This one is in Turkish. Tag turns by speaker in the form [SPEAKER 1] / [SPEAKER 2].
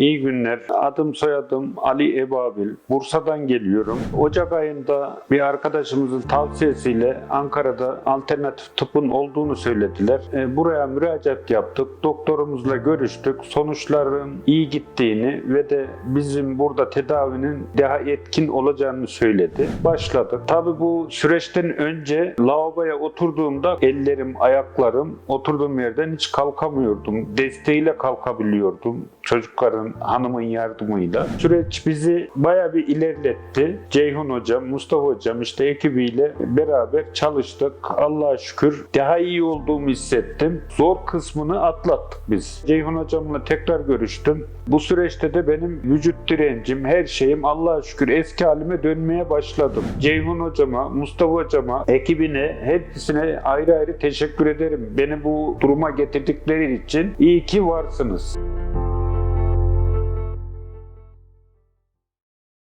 [SPEAKER 1] İyi günler. Adım soyadım Ali Ebabil. Bursa'dan geliyorum. Ocak ayında bir arkadaşımızın tavsiyesiyle Ankara'da alternatif tıpın olduğunu söylediler. E, Buraya müracaat yaptık. Doktorumuzla görüştük. Sonuçların iyi gittiğini ve de bizim burada tedavinin daha etkin olacağını söyledi. Başladık. Tabii bu süreçten önce lavaboya oturduğumda ellerim, ayaklarım oturduğum yerden hiç kalkamıyordum. Desteğiyle kalkabiliyordum. Çocukların, hanımın yardımıyla. Süreç bizi baya bir ilerletti. Ceyhun Hocam, Mustafa Hocam işte ekibiyle beraber çalıştık. Allah'a şükür daha iyi olduğumu hissettim. Zor kısmını atlattık biz. Ceyhun Hocamla tekrar görüştüm. Bu süreçte de benim vücut direncim, her şeyim Allah'a şükür eski halime dönmeye başladım. Ceyhun Hocama, Mustafa Hocama, ekibine, hepsine ayrı ayrı teşekkür ederim. Beni bu duruma getirdikleri için iyi ki varsınız.